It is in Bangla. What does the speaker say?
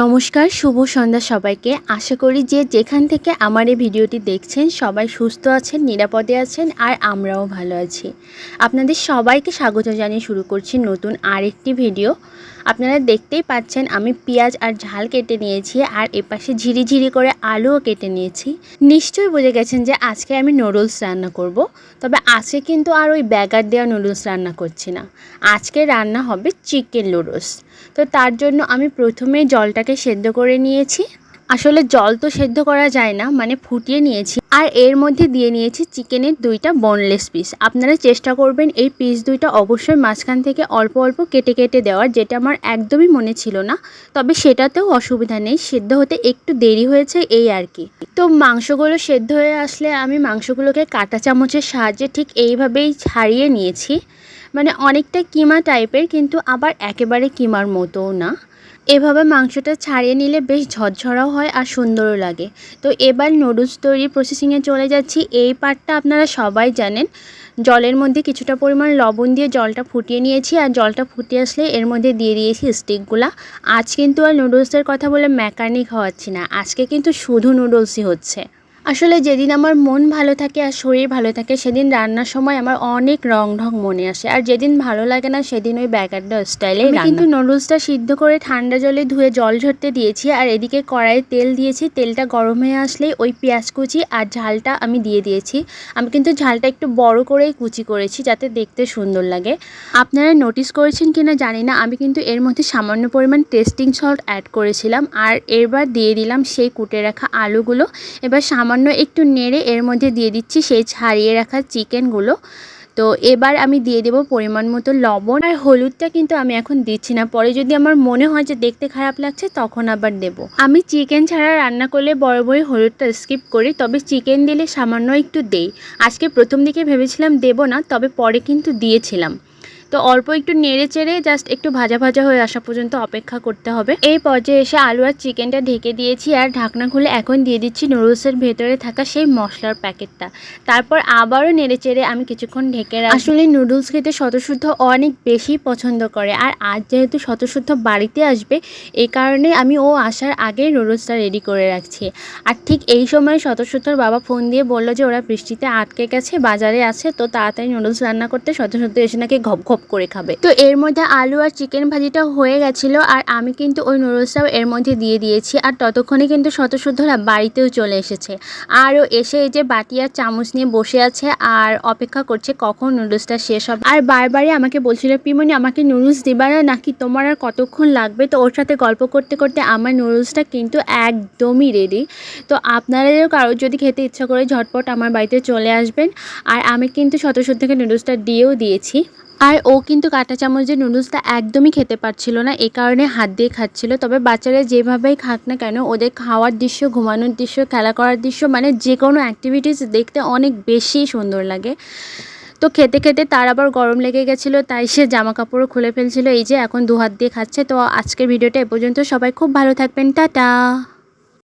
নমস্কার, শুভ সন্ধ্যা সবাইকে। আশা করি যে যেখান থেকে আমার এই ভিডিওটি দেখছেন, সবাই সুস্থ আছেন, নিরাপদে আছেন আর আমরাও ভালো আছি। আপনাদের সবাইকে স্বাগত জানিয়ে শুরু করছি নতুন আরেকটি ভিডিও। আপনারা দেখতেই পাচ্ছেন আমি পেঁয়াজ আর ঝাল কেটে নিয়েছি আর এপাশে ঝিরিঝিরি করে আলুও কেটে নিয়েছি। নিশ্চয়ই বুঝে গেছেন যে আজকে আমি নুডলস রান্না করব। তবে আজকে কিন্তু আর ওই ব্যাগার দেওয়া নুডলস রান্না করছি না। আজকে রান্না হবে চিকেন নুডলস। তো তার জন্য আমি প্রথমে জলটাকে সেদ্ধ করে নিয়েছি। আসলে জল তো সেদ্ধ করা যায় না মানে ফুটিয়ে নিয়েছি। আর এর মধ্যে দিয়ে নিয়েছি চিকেনের দুইটা বনলেস পিস আপনারা চেষ্টা করবেন এই পিস দুইটা অবশ্যই মাঝখান থেকে অল্প অল্প কেটে কেটে দেওয়ার, যেটা আমার একদমই মনে ছিল না। তবে সেটাতেও অসুবিধা নেই, সেদ্ধ হতে একটু দেরি হয়েছে এই আর কি। তো মাংসগুলো সেদ্ধ হয়ে আসলে আমি মাংসগুলোকে কাঁটা চামচের সাহায্যে ঠিক এইভাবেই ছাড়িয়ে নিয়েছি। মানে অনেকটা কিমা টাইপের কিন্তু আবার একেবারে কিমার মতোও না। এভাবে মাংসটা ছাড়িয়ে নিলে বেশ ঝরঝরাও হয় আর সুন্দরও লাগে। তো এবার নুডলস তৈরির প্রসেসিংয়ে চলে যাচ্ছি। এই পার্টটা আপনারা সবাই জানেন, জলের মধ্যে কিছুটা পরিমাণ লবণ দিয়ে জলটা ফুটিয়ে নিয়েছি আর জলটা ফুটে আসলে এর মধ্যে দিয়ে দিয়েছি স্টিকগুলা আজ কিন্তু আর নুডলসের কথা বলে মেকানিক হওয়াচ্ছি না, আজকে কিন্তু শুধু নুডলসই হচ্ছে। আসলে যেদিন আমার মন ভালো থাকে আর শরীর ভালো থাকে সেদিন রান্নার সময় আমার অনেক রং ঢং মনে আসে। আর যেদিন ভালো লাগে না সেদিন ওই ব্যাগারটা স্টাইলে কিন্তু নুডলসটা সিদ্ধ করে ঠান্ডা জলে ধুয়ে জল ঝরতে দিয়েছি আর এদিকে কড়াইয়ে তেল দিয়েছি। তেলটা গরম হয়ে আসলেই ওই পেঁয়াজ কুচি আর ঝালটা আমি দিয়ে দিয়েছি। আমি কিন্তু ঝালটা একটু বড় করেই কুচি করেছি যাতে দেখতে সুন্দর লাগে। আপনারা নোটিস করেছেন কিনা জানি না আমি কিন্তু এর মধ্যে সামান্য পরিমাণ টেস্টিং সল্ট অ্যাড করেছিলাম আর এবার দিয়ে দিলাম সেই কুটে রাখা আলুগুলো। এবার সামান্য সামান্য একটু নেড়ে এর মধ্যে দিয়ে দিচ্ছি সেই ছাড়িয়ে রাখা চিকেনগুলো। তো এবার আমি দিয়ে দেব পরিমাণ মতো লবণ আর হলুদটা কিন্তু আমি এখন দিচ্ছি না। পরে যদি আমার মনে হয় যে দেখতে খারাপ লাগছে তখন আবার দেব। আমি চিকেন ছাড়া রান্না করলে বড় বড় হলুদটা স্কিপ করি, তবে চিকেন দিলে সামান্য একটু দেই। আজকে প্রথম দিকে ভেবেছিলাম দেব না, তবে পরে কিন্তু দিয়েছিলাম। তো অল্প একটু নেড়ে চেড়ে জাস্ট একটু ভাজা ভাজা হয়ে আসা পর্যন্ত অপেক্ষা করতে হবে। এই পর্যায়ে এসে আলু আর চিকেনটা ঢেকে দিয়েছি আর ঢাকনা খুলে এখন দিয়ে দিচ্ছি নুডলসের ভেতরে থাকা সেই মশলার প্যাকেটটা। তারপর আবারও নেড়ে চেড়ে আমি কিছুক্ষণ ঢেকে রাখি আসলে নুডলস খেতে শতশুদ্ধ অনেক বেশি পছন্দ করে আর আজ যেহেতু শতশুদ্ধ বাড়িতে আসবে এই কারণে আমি ও আসার আগেই নুডলসটা রেডি করে রাখছি। আর ঠিক এই সময় শতশুদ্ধর বাবা ফোন দিয়ে বলল যে ওরা বৃষ্টিতে আটকে গেছে, বাজারে আছে, তো তাড়াতাড়ি নুডলস রান্না করতে শতশুদ্ধ এসে নাকি ঘপ ঘপ করে খাবে। তো এর মধ্যে আলু আর চিকেন ভাজিটা হয়ে গেছিল আর আমি কিন্তু ওই নুডলসটাও এর মধ্যে দিয়ে দিয়েছি আর ততক্ষণে কিন্তু শতশুদ্ধরা বাড়িতেও চলে এসেছে। আরও এসে এই যে বাটি আর চামচ নিয়ে বসে আছে আর অপেক্ষা করছে কখন নুডলসটা শেষ হবে। আর বারবারই আমাকে বলছিল, পিমনি, আমাকে নুডলস দিবা নাকি তোমার আর কতক্ষণ লাগবে? তো ওর সাথে গল্প করতে করতে আমার নুডলসটা কিন্তু একদমই রেডি তো আপনারাও কারোর যদি খেতে ইচ্ছা করে ঝটপট আমার বাড়িতে চলে আসবেন। আর আমি কিন্তু শতশুদ্ধকে নুডলসটা দিয়েও দিয়েছি। আর ও কিন্তু কাঁটা চামচের নুডলসটা একদমই খেতে পারছিল না, এ কারণে হাত দিয়ে খাচ্ছিল। তবে বাচ্চারা যেভাবেই খাক না কেন, ওদের খাওয়ার দৃশ্য, ঘুমানোর দৃশ্য, খেলা করার দৃশ্য মানে যে কোনো অ্যাক্টিভিটিস দেখতে অনেক বেশি সুন্দর লাগে। তো খেতে খেতে তার আবার গরম লেগে গেছিল, তাই সে জামা কাপড়ও খুলে ফেলছিল। এই যে এখন দু হাত দিয়ে খাচ্ছে, তো আজকের ভিডিওটা এ পর্যন্ত। সবাই খুব ভালো থাকবেন। টাটা!